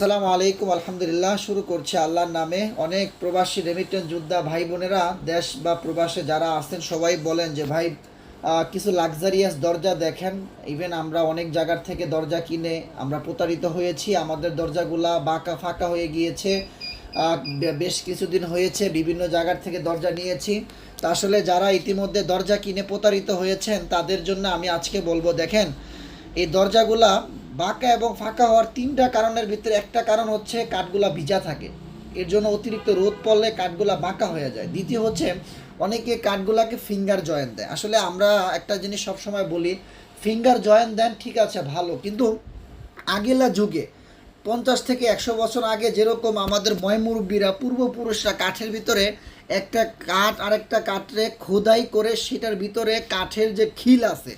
আসসালামু আলাইকুম, আলহামদুলিল্লাহ, শুরু করছে আল্লাহর নামে। অনেক প্রবাসী রেমিটেন্স যোদ্ধা ভাই বোনেরা, দেশ বা প্রবাসে যারা আছেন, সবাই বলেন যে, ভাই কিছু লাক্সারিয়াস দরজা দেখেন। ইভেন আমরা অনেক জায়গার থেকে দরজা কিনে আমরা প্রতারিত হয়েছি। আমাদের দরজাগুলা বাঁকা ফাঁকা হয়ে গিয়েছে। বেশ কিছুদিন হয়েছে, বিভিন্ন জায়গার থেকে দরজা নিয়েছি। তা আসলে যারা ইতিমধ্যে দরজা কিনে প্রতারিত হয়েছেন, তাদের জন্য আমি আজকে বলব, দেখেন, এই দরজাগুলা বাঁকা এবং ফাঁকা হওয়ার তিনটা কারণের ভিতরে একটা কারণ হচ্ছে কাঠগুলা ভিজা থাকে। এর জন্য অতিরিক্ত রোদ পড়লে কাঠগুলা বাঁকা হয়ে যায়। দ্বিতীয় হচ্ছে, অনেকে কাঠগুলাকে ফিঙ্গার জয়েন দেয়। আসলে আমরা একটা জিনিস সবসময় বলি ফিঙ্গার জয়েন দেন ঠিক আছে, ভালো। কিন্তু আগেলা যুগে, পঞ্চাশ থেকে একশো বছর আগে যেরকম আমাদের ময়মুরব্বীরা, পূর্বপুরুষরা কাঠের ভিতরে একটা কাঠ আরেকটা কাঠরে খোদাই করে সেটার ভিতরে কাঠের যে খিল আছে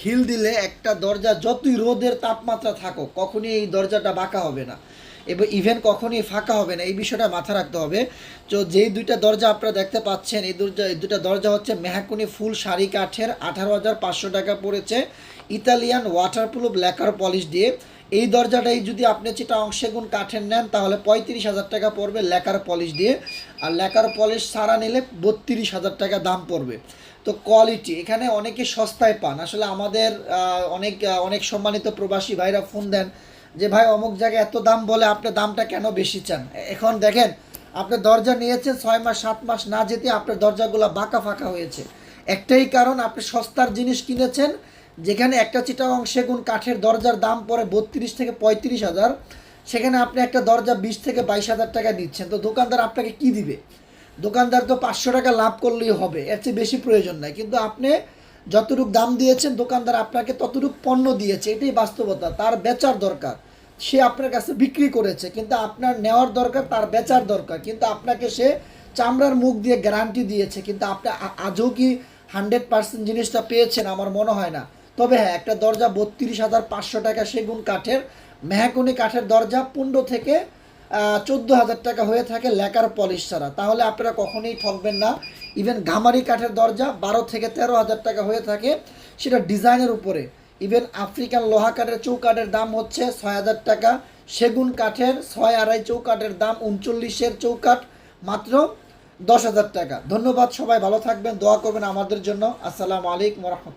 খিল দিলে একটা দরজা যতই রোদের তাপমাত্রা থাকুক, কখনই এই দরজাটা বাঁকা হবে না। এবং ইভেন কখনই ফাঁকা হবে না, এই বিষয়টা মাথা রাখতে হবে। তো যেই দুইটা দরজা আপনারা দেখতে পাচ্ছেন, এই দরজা এই দুটা দরজা হচ্ছে মেহাকুনি ফুল শাড়ি কাঠের, আঠারো হাজার পাঁচশো টাকা পড়েছে। ইতালিয়ান ওয়াটারপ্রুফ ল্যাকার পলিশ দিয়ে। এই দরজাটাই যদি আপনি চিটা অংশেগুণ কাঠের নেন, তাহলে পঁয়ত্রিশ হাজার টাকা পড়বে ল্যাকার পলিশ দিয়ে। আর ল্যাকার পলিশ সারা নিলে বত্রিশ হাজার টাকা দাম পড়বে। তো কোয়ালিটি এখানে অনেকে সস্তায় পান। আসলে আমাদের অনেক অনেক সম্মানিত প্রবাসী ভাইরা ফোন দেন যে, ভাই, অমুক জায়গায় এত দাম বলে আপনি দামটা কেন বেশি চান? এখন দেখেন, আপনি দরজা নিয়েছেন ছয় মাস, সাত মাস না যেতে আপনার দরজাগুলো বাঁকা ফাঁকা হয়েছে। একটাই কারণ, আপনি সস্তার জিনিস কিনেছেন যেখানে একটা চিটাগং সেগুন কাঠের দরজার দাম পড়ে বত্রিশ থেকে পঁয়ত্রিশ হাজার। সেখানে আপনি একটা দরজা বিশ থেকে বাইশ হাজার টাকা নিচ্ছেন তো দোকানদার আপনাকে কি দিবে? দোকানদার তো পাঁচশো টাকা লাভ করলেই হবে, এর চেয়ে বেশি প্রয়োজন নাই। কিন্তু আপনি যতটুক দাম দিয়েছেন, দোকানদার আপনাকে ততটুক পণ্য দিয়েছে, এটাই বাস্তবতা। তার বেচার দরকার, সে আপনার কাছে বিক্রি করেছে, কিন্তু আপনার নেওয়ার দরকার, তার বেচার দরকার। কিন্তু আপনাকে সে চামড়ার মুখ দিয়ে গ্যারান্টি দিয়েছে, কিন্তু আপনি আজও কি হান্ড্রেড পার্সেন্ট জিনিসটা পেয়েছেন? আমার মনে হয় না। তবে হ্যাঁ একটা দরজা বত্রিশ হাজার পাঁচশো টাকা সেগুন কাঠের মেহাকুনি কাঠের দরজা পনেরো থেকে চোদ্দ হাজার টাকা হয়ে থাকে লেকার পলিশ ছাড়া। তাহলে আপনারা কখনোই ঠকবেন না। ইভেন গামারি কাঠের দরজা বারো থেকে তেরো হাজার টাকা হয়ে থাকে, সেটা ডিজাইনের উপরে। ইভেন আফ্রিকান লোহা কাঠের চৌকাঠের দাম হচ্ছে ছয় হাজার টাকা, সেগুন কাঠের ছয় আড়াই চৌকাঠের দাম উনচল্লিশের চৌকাঠ, মাত্র দশ হাজার টাকা। ধন্যবাদ সবাই, ভালো থাকবেন, দোয়া করবেন আমাদের জন্য। আসসালামু আলাইকুম রহমতুল্লাহ।